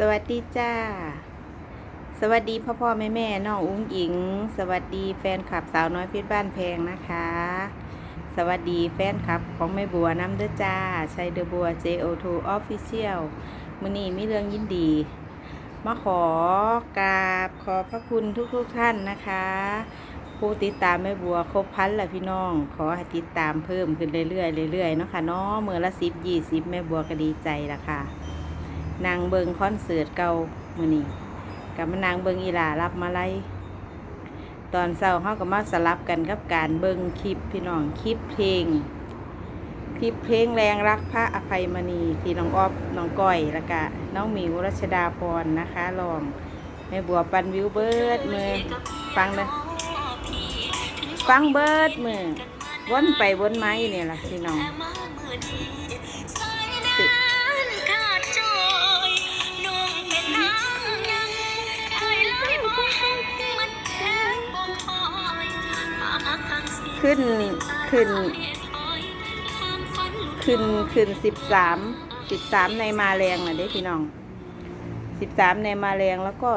สวัสดีจ้า สวัสดีพ่อพ่อแม่แม่น้องอุ้งอิง สวัสดีแฟนคลับสาวน้อยเพชรบ้านแพงนะคะ สวัสดีแฟนคลับของแม่บัวน้ำเด้อจ้าชัยเดอบัว JO2 Official มือนี้มีเรื่องยินดี มาขอกราบขอพระคุณทุกๆทท่านนะคะ ผู้ติดตามแม่บัวครบพันล้วพี่น้อง ขอให้ติดตามเพิ่มขึ้นเรื่อยๆเรื่อยๆเนาะค่ะเนาะเมื่อละสิบยี่สิบแม่บัวก็ดีใจละค่ะ นางเบิงคอนเสิร์ตเก่ามือนี้กับมานางเบิงอีหลารับมาไล่ตอนเช้าเฮาก็มาสลับกันกับการเบิงคลิปพี่น้องคลิปเพลง คลิปเพลงแรงรักพระอภัยมณีที่น้องออฟน้องก้อยแล้วก็น้องหมิวรัชดาพรนะคะลองแม่บัวปันวิวเบิร์ดมือฟังเลยฟังเบิร์ดมือวนไปวนไมาอยู่เนี่ยล่ะพี่น้อง ขึ้นขึ้น ขึ้นขึ้นสิบสามสิบสามในมาแรงนะเด้พี่น้องสิบสามในมาแรงแล้วก็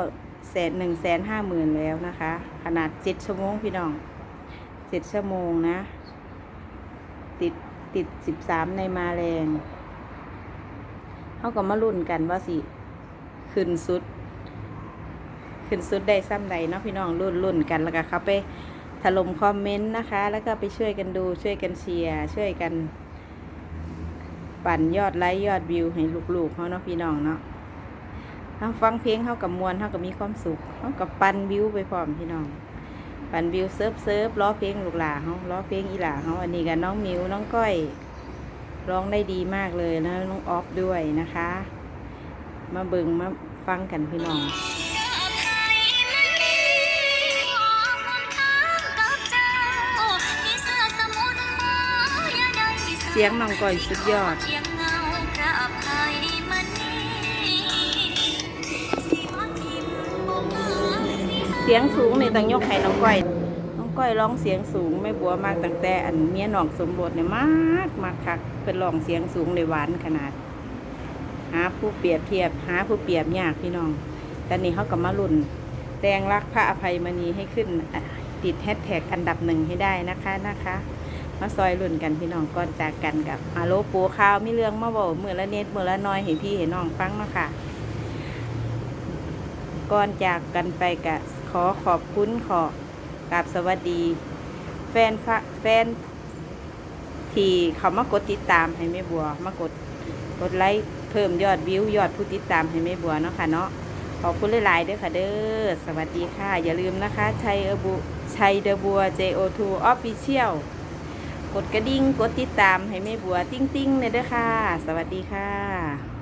แสนหนึ่งแสนห้าหมื่นแล้วนะคะ ขนาดเจ็ดชั่วโมงพี่น้องเจ็ดชั่วโมงนะ ติดติดสิบสามในมาแรงเขาก็มาลุ้นกันว่าสิ ขึ้นสุด ขึ้นสุดได้ซ้ำใดเนาะพี่น้องรุ่นรุ่นกันแล้วก็เขาไป ถล่มคอมเมนต์นะคะ แล้วก็ไปช่วยกันดูช่วยกันเชียร์ช่วยกัน ปั่นยอดไลค์ยอดวิวให้ลูกๆเขาเนาะพี่น้องเนาะทั้งฟังเพลงเขากับมวลเขากับมีความสุขเขากับปั่นวิวไปพร้อมพี่น้อง ปั่นวิวเซิร์ฟเซิร์ฟล้อเพลงลูกหลาเขาล้อเพลงอีหลาเขาอันนี้กับน้องมิวน้องก้อยร้องได้ดีมากเลยนะน้องออฟด้วยนะคะ มาเบิงมาฟังกันพี่น้อง สียงน้องก้อยสุดยอด เสียงสูงในี่ต้องยกให้น้องก้อย น้องก้อยร้องเสียงสูงไม่บัวมากตั้งแต่อันเมียน้องสมบทเนี่ยมากมากคักเป็นร้องเสียงสูงเลยหวานขนาด หาผู้เปรียบเทียบ หาผู้เปรียบยากพี่น้อง แต่นี่เขากับมาลุ่นแดงรักพระอภัยมณีให้ขึ้นติดแฮชแท็กอันดับหนึ่งให้ได้นะคะนะคะ มาซอยลุ่นกันพี่น้องก่อนจากกันกับฮัลโหลปูข้าวมีเรื่องมาบอกมือละเน็ตมือละน้อยเห็นพี่เห็นน้องฟังเนาค่ะก่อนจากกันไปกะขอขอบคุณขอกราบสวัสดี แฟนฟแฟนที่เขามากดติดตามให้แม่บัว มากดกดไลค์เพิ่มยอดวิวยอดผู้ติดตามให้แม่บัวเนาะค่ะเนาะขอบคุณหลายๆด้อค่ะเด้อสวัสดีค่ะ อย่าลืมนะคะชัยเอบุชัยเดอบัว JO2 Official กดกระดิ่ง กดติดตามให้แม่บัวติ้งติ้งๆเลยเด้อค่ะ สวัสดีค่ะ